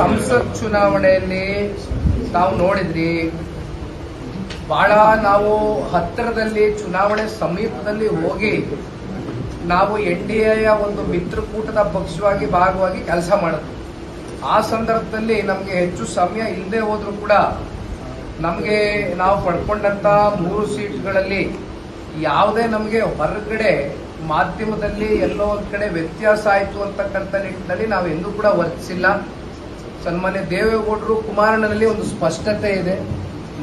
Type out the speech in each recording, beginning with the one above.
ಸಂಸತ್ ಚುನಾವಣೆಯಲ್ಲಿ ನಾವು ನೋಡಿದ್ರಿ ಬಹಳ ನಾವು ಹತ್ತಿರದಲ್ಲಿ, ಚುನಾವಣೆ ಸಮೀಪದಲ್ಲಿ ಹೋಗಿ ನಾವು ಎನ್ ಡಿ ಎಯ ಒಂದು ಮಿತ್ರಕೂಟದ ಪಕ್ಷವಾಗಿ, ಭಾಗವಾಗಿ ಕೆಲಸ ಮಾಡಿದ್ವಿ. ಆ ಸಂದರ್ಭದಲ್ಲಿ ನಮಗೆ ಹೆಚ್ಚು ಸಮಯ ಇಲ್ಲದೆ ಹೋದರೂ ಕೂಡ ನಮಗೆ ನಾವು ಪಡ್ಕೊಂಡಂತ ಮೂರು ಸೀಟ್ಗಳಲ್ಲಿ ಯಾವುದೇ ನಮಗೆ ಹೊರಗಡೆ ಮಾಧ್ಯಮದಲ್ಲಿ ಎಲ್ಲೋ ಒಂದು ಕಡೆ ವ್ಯತ್ಯಾಸ ಆಯಿತು ಅಂತಕ್ಕಂಥ ನಿಟ್ಟಿನಲ್ಲಿ ನಾವು ಎಂದೂ ಕೂಡ ವರ್ತಿಸಿಲ್ಲ. ಸನ್ಮಾನ್ಯ ದೇವೇಗೌಡರು ಕುಮಾರಣ್ಣನಲ್ಲಿ ಒಂದು ಸ್ಪಷ್ಟತೆ ಇದೆ.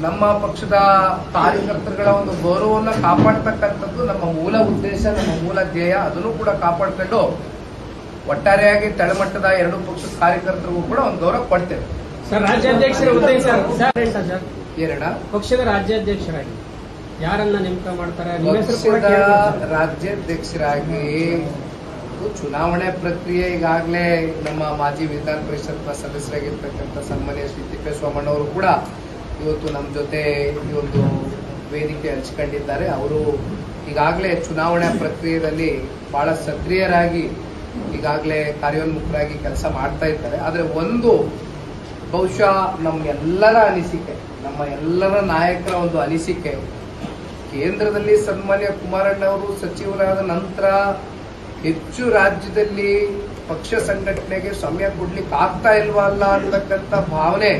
ನಮ್ಮ ಪಕ್ಷದ ಕಾರ್ಯಕರ್ತರುಗಳ ಒಂದು ಗೌರವವನ್ನು ಕಾಪಾಡ್ತಕ್ಕಂಥದ್ದು ನಮ್ಮ ಮೂಲ ಉದ್ದೇಶ ನಮ್ಮ ಮೂಲ ಧ್ಯೇಯ ಅದನ್ನು ಕೂಡ ಕಾಪಾಡ್ಕೊಂಡು ಒಟ್ಟಾರೆಯಾಗಿ ತಳಮಟ್ಟದ ಎರಡು ಪಕ್ಷದ ಕಾರ್ಯಕರ್ತರಿಗೂ ಕೂಡ ಒಂದು ಗೌರವ ಕೊಡ್ತೇವೆ. ಪಕ್ಷದ ರಾಜ್ಯಾಧ್ಯಕ್ಷರಾಗಿ ಯಾರನ್ನ ನೇಮಕ ಮಾಡ್ತಾರೆ? ನಿಮ್ಮ ಹೆಸರು ಕೂಡ ಪಕ್ಷದ ಕೇಳಿದ್ರು ರಾಜ್ಯಾಧ್ಯಕ್ಷರಾಗಿ ಚುನಾವಣೆ ಪ್ರಕ್ರಿಯೆ ಈಗಾಗಲೇ ನಮ್ಮ ಮಾಜಿ ವಿಧಾನ ಪರಿಷತ್ ಸದಸ್ಯರಾಗಿರ್ತಕ್ಕಂಥ ಸನ್ಮಾನ್ಯ ಶ್ರೀ ತಿಪ್ಪೇಸ್ವಾಮಣ್ಣ ಅವರು ಕೂಡ ಇವತ್ತು ನಮ್ಮ ಜೊತೆ ಈ ಒಂದು ವೇದಿಕೆ ಹಂಚ್ಕೊಂಡಿದ್ದಾರೆ. ಅವರು ಈಗಾಗಲೇ ಚುನಾವಣೆ ಪ್ರಕ್ರಿಯೆಯಲ್ಲಿ ಬಹಳ ಸಕ್ರಿಯರಾಗಿ ಈಗಾಗಲೇ ಕಾರ್ಯೋನ್ಮುಖರಾಗಿ ಕೆಲಸ ಮಾಡ್ತಾ ಇದ್ದಾರೆ. ಆದರೆ ಒಂದು ಬಹುಶಃ ನಮ್ಗೆಲ್ಲರ ಅನಿಸಿಕೆ, ನಮ್ಮ ಎಲ್ಲರ ನಾಯಕರ ಒಂದು ಅನಿಸಿಕೆ, ಕೇಂದ್ರದಲ್ಲಿ ಸನ್ಮಾನ್ಯ ಕುಮಾರಣ್ಣ ಅವರು ಸಚಿವರಾದ ನಂತರ ಹೆಚ್ಚು ರಾಜ್ಯದಲ್ಲಿ ಪಕ್ಷ ಸಂಘಟನೆಗೆ ಸಮಯ ಕೊಡ್ಲಿಕ್ಕೆ ಆಗ್ತಾ ಇಲ್ವಾ ಅಲ್ಲ ಅಂತಕ್ಕಂಥ ಭಾವನೆ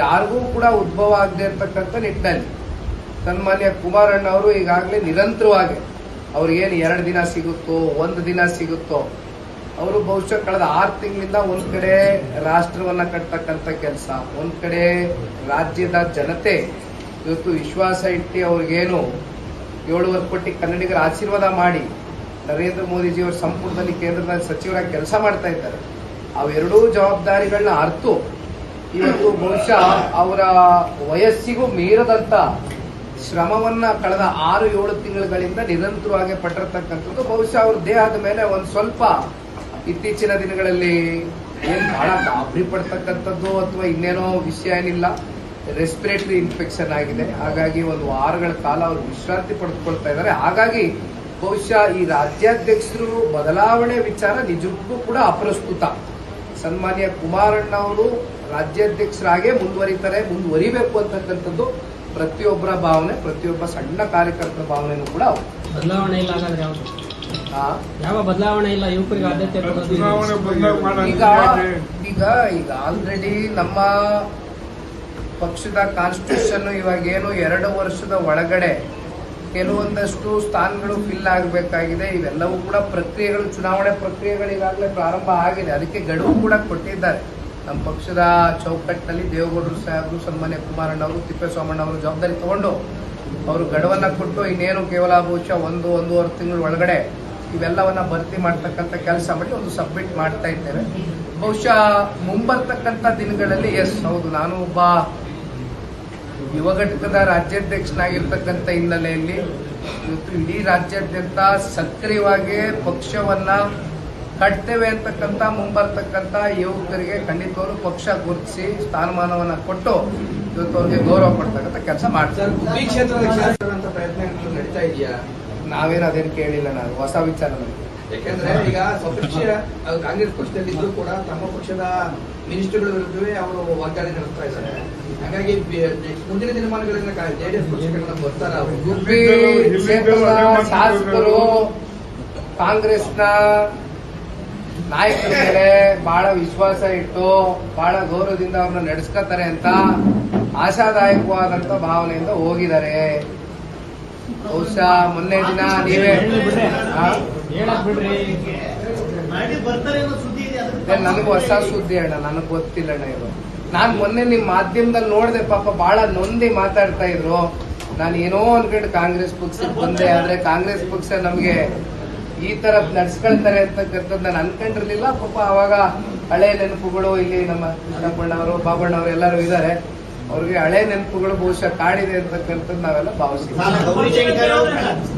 ಯಾರಿಗೂ ಕೂಡ ಉದ್ಭವ ಆಗದೆ ಇರ್ತಕ್ಕಂಥ ನಿಟ್ಟಿನಲ್ಲಿ. ಸನ್ಮಾನ್ಯ ಕುಮಾರಣ್ಣ ಅವರು ಈಗಾಗಲೇ ನಿರಂತರವಾಗಿ ಅವ್ರಿಗೇನು ಎರಡು ದಿನ ಸಿಗುತ್ತೋ, ಒಂದು ದಿನ ಸಿಗುತ್ತೋ, ಅವರು ಬಹುಶಃ ಕಳೆದ ಆರು ತಿಂಗಳಿಂದ ಒಂದು ಕಡೆ ರಾಷ್ಟ್ರವನ್ನ ಕಟ್ತಕ್ಕಂಥ ಕೆಲಸ, ಒಂದು ಕಡೆ ರಾಜ್ಯದ ಜನತೆ ಇವತ್ತು ವಿಶ್ವಾಸ ಇಟ್ಟು ಅವ್ರಿಗೇನು ಏಳುವರೆ ಕೋಟಿ ಕನ್ನಡಿಗರ ಆಶೀರ್ವಾದ ಮಾಡಿ ನರೇಂದ್ರ ಮೋದಿಜಿಯವರ ಸಂಪುಟದಲ್ಲಿ ಕೇಂದ್ರದ ಸಚಿವರಾಗಿ ಕೆಲಸ ಮಾಡ್ತಾ ಇದ್ದಾರೆ. ಅವೆರಡೂ ಜವಾಬ್ದಾರಿಗಳನ್ನ ಅರ್ತು. ಇವತ್ತು ಬಹುಶಃ ಅವರ ವಯಸ್ಸಿಗೂ ಮೀರದಂತ ಶ್ರಮವನ್ನ ಕಳೆದ ಆರು, ಏಳು ತಿಂಗಳುಗಳಿಂದ ನಿರಂತರವಾಗಿ ಪಟ್ಟಿರತಕ್ಕಂಥದ್ದು. ಬಹುಶಃ ಅವ್ರ ದೇಹದ ಮೇಲೆ ಒಂದು ಸ್ವಲ್ಪ ಇತ್ತೀಚಿನ ದಿನಗಳಲ್ಲಿ ಏನ್ ಬಹಳ ಗಾಬರಿ ಪಡ್ತಕ್ಕಂಥದ್ದು ಅಥವಾ ಇನ್ನೇನೋ ವಿಷಯ ಏನಿಲ್ಲ. ರೆಸ್ಪಿರೇಟರಿ ಇನ್ಫೆಕ್ಷನ್ ಆಗಿದೆ. ಹಾಗಾಗಿ ಒಂದು ವಾರಗಳ ಕಾಲ ಅವರು ವಿಶ್ರಾಂತಿ ಪಡೆದುಕೊಳ್ತಾ ಇದ್ದಾರೆ. ಹಾಗಾಗಿ ಬಹುಶಃ ಈ ರಾಜ್ಯಾಧ್ಯಕ್ಷರು ಬದಲಾವಣೆ ವಿಚಾರ ನಿಜಕ್ಕೂ ಕೂಡ ಅಪ್ರಸ್ತುತ ಸನ್ಮಾನ್ಯ ಕುಮಾರಣ್ಣ ಅವರು ರಾಜ್ಯಾಧ್ಯಕ್ಷರಾಗೇ ಮುಂದುವರಿತಾರೆ ಮುಂದುವರಿಬೇಕು ಅಂತಕ್ಕಂಥದ್ದು ಪ್ರತಿಯೊಬ್ಬರ ಭಾವನೆ ಪ್ರತಿಯೊಬ್ಬ ಸಣ್ಣ ಕಾರ್ಯಕರ್ತರ ಭಾವನೆನೂ ಕೂಡ ಬದಲಾವಣೆ ಇಲ್ಲ ಹಾಗಾದ್ರೆ ಯಾವುದು? ಆ, ಯಾವ ಬದಲಾವಣೆ ಇಲ್ಲ ಯುವಕರಿಗೆ ಆದ್ಯತೆ ಈಗ ಈಗ ಈಗ ಆಲ್ರೆಡಿ ನಮ್ಮ ಪಕ್ಷದ ಕಾನ್ಸ್ಟಿಟ್ಯೂಷನ್ ಇವಾಗ ಏನು ಎರಡು ವರ್ಷದ ಒಳಗಡೆ ಕೆಲವೊಂದಷ್ಟು ಸ್ಥಾನಗಳು ಫಿಲ್ ಆಗಬೇಕಾಗಿದೆ. ಇವೆಲ್ಲವೂ ಕೂಡ ಪ್ರಕ್ರಿಯೆಗಳು, ಚುನಾವಣೆ ಪ್ರಕ್ರಿಯೆಗಳಿಗಾಗಲೇ ಪ್ರಾರಂಭ ಆಗಿದೆ. ಅದಕ್ಕೆ ಗಡುವು ಕೂಡ ಕೊಟ್ಟಿದ್ದಾರೆ. ನಮ್ಮ ಪಕ್ಷದ ಚೌಕಟ್ಟಿನಲ್ಲಿ ದೇವೇಗೌಡರು ಸಾಹೇಬರು, ಸನ್ಮಾನ್ಯ ಕುಮಾರಣ್ಣ ಅವರು, ತಿಪ್ಪೇಸ್ವಾಮಣ್ಣ ಅವರು ಜವಾಬ್ದಾರಿ ತಗೊಂಡು ಅವರು ಗಡುವನ್ನು ಕೊಟ್ಟು ಇನ್ನೇನು ಕೇವಲ ಬಹುಶಃ ಒಂದು, ಒಂದೂವರೆ ತಿಂಗಳ ಒಳಗಡೆ ಇವೆಲ್ಲವನ್ನು ಭರ್ತಿ ಮಾಡ್ತಕ್ಕಂಥ ಕೆಲಸ ಮಾಡಿ ಒಂದು ಸಬ್ಮಿಟ್ ಮಾಡ್ತಾ ಇದ್ದೇವೆ. ಬಹುಶಃ ಮುಂಬರ್ತಕ್ಕಂಥ ದಿನಗಳಲ್ಲಿ ಎಸ್ ಹೌದು, ನಾನು ಒಬ್ಬ ಯುವ ಘಟಕದ ರಾಜ್ಯಾಧ್ಯಕ್ಷನಾಗಿರ್ತಕ್ಕಂಥ ಹಿನ್ನೆಲೆಯಲ್ಲಿ ಇವತ್ತು ಇಡೀ ರಾಜ್ಯಾದ್ಯಂತ ಸಕ್ರಿಯವಾಗಿ ಪಕ್ಷವನ್ನ ಕಟ್ತೇವೆ ಅಂತಕ್ಕಂಥ ಮುಂಬರ್ತಕ್ಕಂಥ ಯುವಕರಿಗೆ ಖಂಡಿತವಾಗ್ಲೂ ಪಕ್ಷ ಗುರುತಿಸಿ ಸ್ಥಾನಮಾನವನ್ನ ಕೊಟ್ಟು ಇವತ್ತು ಅವ್ರಿಗೆ ಗೌರವ ಕೊಡ್ತಕ್ಕಂಥ ಕೆಲಸ ಮಾಡ್ತಾರೆ ಪ್ರಯತ್ನಗಳು ನಡೀತಾ ಇದೆಯಾ? ನಾವೇನು ಅದೇನು ಕೇಳಿಲ್ಲ ನಾನು ಹೊಸ ವಿಚಾರ ನನಗೆ ಯಾಕಂದ್ರೆ ಈಗ ಸ್ವಪಕ್ಷ ಕಾಂಗ್ರೆಸ್ ಪಕ್ಷದಲ್ಲಿ ಕೂಡ ತಮ್ಮ ಪಕ್ಷದ ಮಿನಿಸ್ಟರ್ಗಳ ವಿರುದ್ಧವೇ ಅವರು ವಾಗ್ದಾಳಿ ನಡೆಸ್ತಾ ಇದ್ದಾರೆ. ಹಾಗಾಗಿ ಮುಂದಿನ ದಿನಮಾನಗಳಿಂದ ಜೆಡಿಎಸ್ ಪಕ್ಷಗಳನ್ನ ಬರ್ತಾರ ಶಾಸಕರು, ಕಾಂಗ್ರೆಸ್ನ ನಾಯಕರ ಮೇಲೆ ಬಹಳ ವಿಶ್ವಾಸ ಇಟ್ಟು, ಬಹಳ ಗೌರವದಿಂದ ಅವ್ರನ್ನ ನಡೆಸ್ಕೊತಾರೆ ಅಂತ ಆಶಾದಾಯಕವಾದಂತ ಭಾವನೆಯಿಂದ ಹೋಗಿದ್ದಾರೆ. ಬಹುಶಃ ಮೊನ್ನೆ ದಿನ ನೀವೇ ಬಿಡ್ರಿ ನನಗೂ ಹೊಸ ಸುದ್ದಿ ಅಣ್ಣ, ನನಗೆ ಗೊತ್ತಿಲ್ಲ ಅಣ್ಣ ಇದು ನಾನ್ ಮೊನ್ನೆ ನಿಮ್ ಮಾಧ್ಯಮದಲ್ಲಿ ನೋಡಿದೆ, ಪಾಪ ಬಹಳ ನೊಂದಿ ಮಾತಾಡ್ತಾ ಇದ್ರು. ನಾನು ಏನೋ ಅನ್ಕೊಂಡು ಕಾಂಗ್ರೆಸ್ ಪಕ್ಷಕ್ಕೆ ಬಂದೆ, ಆದ್ರೆ ಕಾಂಗ್ರೆಸ್ ಪಕ್ಷ ನಮ್ಗೆ ಈ ತರ ನಡ್ಸ್ಕೊಳ್ತಾರೆ ಅಂತಕ್ಕಂಥದ್ದು ನಾನು ಅನ್ಕೊಂಡಿರ್ಲಿಲ್ಲ. ಪಾಪ ಅವಾಗ ಹಳೆ ನೆನಪುಗಳು, ಇಲ್ಲಿ ನಮ್ಮ ಕೃಷ್ಣಪ್ಪಣ್ಣವರು ಬಾಬಣ್ಣವರು ಎಲ್ಲರೂ ಇದ್ದಾರೆ. ಅವ್ರಿಗೆ ಹಳೆ ನೆನಪುಗಳು ಬಹುಶಃ ಕಾಡಿದೆ ಅಂತಕ್ಕಂಥದ್ದು ನಾವೆಲ್ಲ ಭಾವಿಸ್ತೀವಿ. ಗೌರಿಶಂಕರ್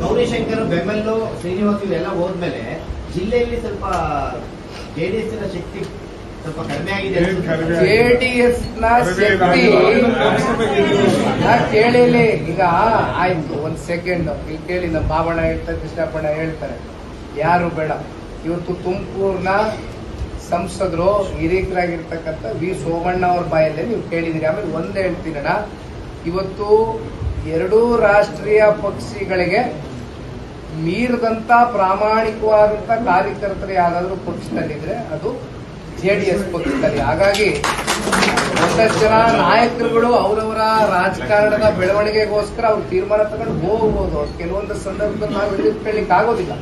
ಗೌರಿಶಂಕರ್ ಬೆಮೆಲ್ಲು ಶ್ರೀನಿವಾಸ್ ಇವೆಲ್ಲ ಹೋದ್ಮೇಲೆ ಜಿಲ್ಲೆಯಲ್ಲಿ ಸ್ವಲ್ಪ ಜೆಡಿಎಸ್ನ ಶಕ್ತಿ ಸ್ವಲ್ಪ ಕಡಿಮೆ ಆಗಿದೆ ಜೆಡಿಎಸ್ನ ಶಕ್ತಿ. ಕೇಳಿಲಿ ಈಗ ಆಯ್ತು. ಒಂದ್ ಸೆಕೆಂಡ್ ಇಲ್ಲಿ ಕೇಳಿ ನಮ್ಮ ಬಾಬಣ್ಣ ಹೇಳ್ತಾರೆ ಕೃಷ್ಣಪ್ಪಣ್ಣ ಹೇಳ್ತಾರೆ. ಯಾರು ಬೇಡ. ಇವತ್ತು ತುಮಕೂರ್ನ ಸಂಸದರು ಹಿರಿಯರಾಗಿರ್ತಕ್ಕಂಥ ವಿ ಸೋಮಣ್ಣ ಅವ್ರ ಬಾಯಲ್ಲಿ ನೀವು ಕೇಳಿದಿರಿ. ಆಮೇಲೆ ಒಂದೇ ಹೇಳ್ತೀನಣ್ಣ ಇವತ್ತು ಎರಡೂ ರಾಷ್ಟ್ರೀಯ ಪಕ್ಷಿಗಳಿಗೆ ಮೀರಿದಂತ ಪ್ರಾಮಾಣಿಕವಾದಂತ ಕಾರ್ಯಕರ್ತರು ಯಾರಾದ್ರೂ ಪಕ್ಷದಲ್ಲಿದ್ರೆ ಅದು ಜೆ ಡಿ ಎಸ್ ಪಕ್ಷದಲ್ಲಿ. ಹಾಗಾಗಿ ಒಂದಷ್ಟು ಜನ ನಾಯಕರುಗಳು ಅವರವರ ರಾಜಕಾರಣದ ಬೆಳವಣಿಗೆಗೋಸ್ಕರ ಅವ್ರು ತೀರ್ಮಾನ ತಗೊಂಡು ಹೋಗ್ಬೋದು. ಕೆಲವೊಂದು ಸಂದರ್ಭದಲ್ಲಿ ನಾವು ಆಗೋದಿಲ್ಲ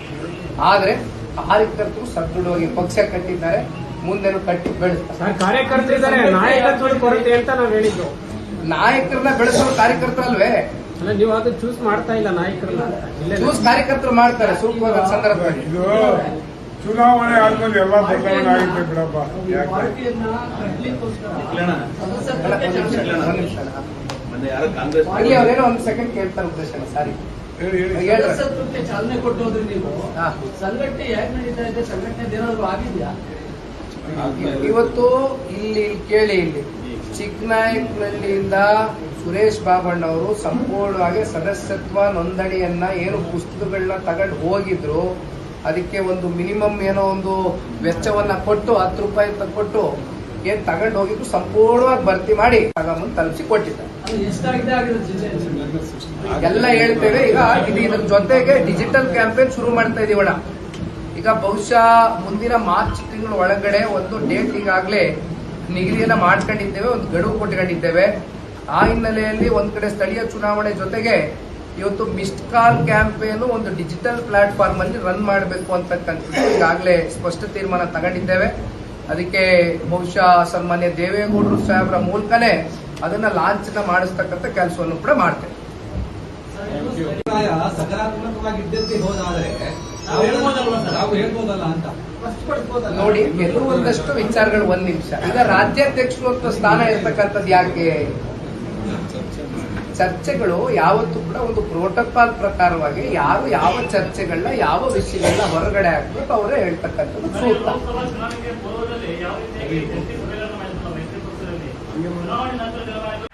ಆದ್ರೆ ಕಾರ್ಯಕರ್ತರು ಸದೃಢವಾಗಿ ಪಕ್ಷ ಕಟ್ಟಿದ್ದಾರೆ. ಮುಂದೆನೂ ಕಟ್ಟಿ ಬೆಳೆಸ್ತಾರೆ ಸರ್ ಕಾರ್ಯಕರ್ತರಿದ್ದಾರೆ ನಾಯಕತ್ವದ ಕೊರತೆ ಅಂತ ನಾವು ಹೇಳಿದ್ದು. ನಾಯಕರನ್ನ ಬೆಳೆಸೋ ಕಾರ್ಯಕರ್ತರಲ್ವೇ? ಅಲ್ಲ ನೀವು ಅದು ಚೂಸ್ ಮಾಡ್ತಾ ಇಲ್ಲ ನಾಯಕರನ್ನ ಇಲ್ಲೇ ಚೂಸ್ ಕಾರ್ಯಕರ್ತರು ಮಾಡ್ತಾರೆ ಸೂಕ್ತವಾದ ಸಂದರ್ಭದಲ್ಲಿ. ಇದು ಚುನಾವಣೆ ಆದ್ಮೇಲೆ ಎಲ್ಲ ಬದಲಾವಣೆ ಆಗುತ್ತೆ ಬಿಡಪ್ಪ. ಯಾಕೆ? ಅವ್ರೇನೋ ಒಂದ್ ಸೆಕೆಂಡ್ ಕೇಳ್ತಾರೆ ಉದ್ದೇಶ ಸಾರಿ ಚಾಲನೆ ಕೊಟ್ಟು ಹೋದ್ರಿ ನೀವು ಹಾ. ಸಂಘಟನೆ ಯಾಕೆ ನಡೀತಾ ಇದೆ? ಸಂಘಟನೆ ಏನಾದ್ರು ಆಗಿದ್ಯಾ? ಇವತ್ತು ಇಲ್ಲಿ ಕೇಳಿ ಇಲ್ಲಿ ಚಿಕ್ಕನಾಯಕನಹಳ್ಳಿಯಿಂದ ಸುರೇಶ್ ಬಾಬಣ್ಣ ಅವರು ಸಂಪೂರ್ಣವಾಗಿ ಸದಸ್ಯತ್ವ ನೋಂದಣಿಯನ್ನ ಏನು ಪುಸ್ತಕಗಳನ್ನ ತಗೊಂಡು ಹೋಗಿದ್ರು ಅದಕ್ಕೆ ಒಂದು ಮಿನಿಮಮ್ ಏನೋ ಒಂದು ವೆಚ್ಚವನ್ನ ಕೊಟ್ಟು ಹತ್ತು ರೂಪಾಯಿ ಅಂತ ಕೊಟ್ಟು ಏನ್ ತಗೊಂಡು ಹೋಗಿದ್ರು ಸಂಪೂರ್ಣವಾಗಿ ಭರ್ತಿ ಮಾಡಿ ತಗೊಂಬಂದು ತಲುಪಿಸಿ ಕೊಟ್ಟಿದ್ದಾರೆ. ಜಿಲ್ಲೆ ಎಲ್ಲ ಹೇಳ್ತೇವೆ ಈಗ ಇದು ಇದ್ರ ಜೊತೆಗೆ ಡಿಜಿಟಲ್ ಕ್ಯಾಂಪೇನ್ ಶುರು ಮಾಡ್ತಾ ಇದೀವಣ್ಣ ಈಗ ಬಹುಶಃ ಮುಂದಿನ ಮಾರ್ಚ್ ತಿಂಗಳ ಒಳಗಡೆ ಒಂದು ಡೇಟ್ ಈಗಾಗಲೇ ನಿಗದಿಯನ್ನ ಮಾಡ್ಕೊಂಡಿದ್ದೇವೆ, ಒಂದು ಗಡುವು ಕೊಟ್ಕೊಂಡಿದ್ದೇವೆ. ಆ ಹಿನ್ನೆಲೆಯಲ್ಲಿ ಒಂದ್ ಕಡೆ ಸ್ಥಳೀಯ ಚುನಾವಣೆ ಜೊತೆಗೆ ಇವತ್ತು ಮಿಸ್ಡ್ ಕಾಲ್ ಕ್ಯಾಂಪೇನು ಒಂದು ಡಿಜಿಟಲ್ ಪ್ಲಾಟ್ಫಾರ್ಮ್ ಅಲ್ಲಿ ರನ್ ಮಾಡಬೇಕು ಅಂತಕ್ಕಂಥದ್ದು ಈಗಾಗಲೇ ಸ್ಪಷ್ಟ ತೀರ್ಮಾನ ತಗೊಂಡಿದ್ದೇವೆ. ಅದಕ್ಕೆ ಬಹುಶಃ ಸನ್ಮಾನ್ಯ ದೇವೇಗೌಡರು ಸಾಹೇಬ್ರ ಮೂಲಕನೇ ಅದನ್ನ ಲಾಂಛನ ಮಾಡಿಸ್ತಕ್ಕಂಥ ಕೆಲಸವನ್ನು ಕೂಡ ಮಾಡ್ತೇವೆ. ನಾವು ಹೇಳ್ಬೋದಲ್ಲ ಅಂತ. ನೋಡಿ ಕೆಲವೊಂದಷ್ಟು ವಿಚಾರಗಳು ಒಂದ್ ನಿಮಿಷ. ಈಗ ರಾಜ್ಯಾಧ್ಯಕ್ಷರು ಅಂತ ಸ್ಥಾನ ಇರ್ತಕ್ಕಂಥದ್ದು ಯಾಕೆ? ಚರ್ಚೆಗಳು ಯಾವತ್ತೂ ಕೂಡ ಒಂದು ಪ್ರೋಟೋಕಾಲ್ ಪ್ರಕಾರವಾಗಿ ಯಾರು ಯಾವ ಚರ್ಚೆಗಳನ್ನ ಯಾವ ವಿಷಯಗಳನ್ನ ಹೊರಗಡೆ ಹಾಕ್ಬೇಕು ಅವರೇ ಹೇಳ್ತಕ್ಕಂಥದ್ದು ಸೂಕ್ತ. ಚುನಾವಣೆ ನಂತರ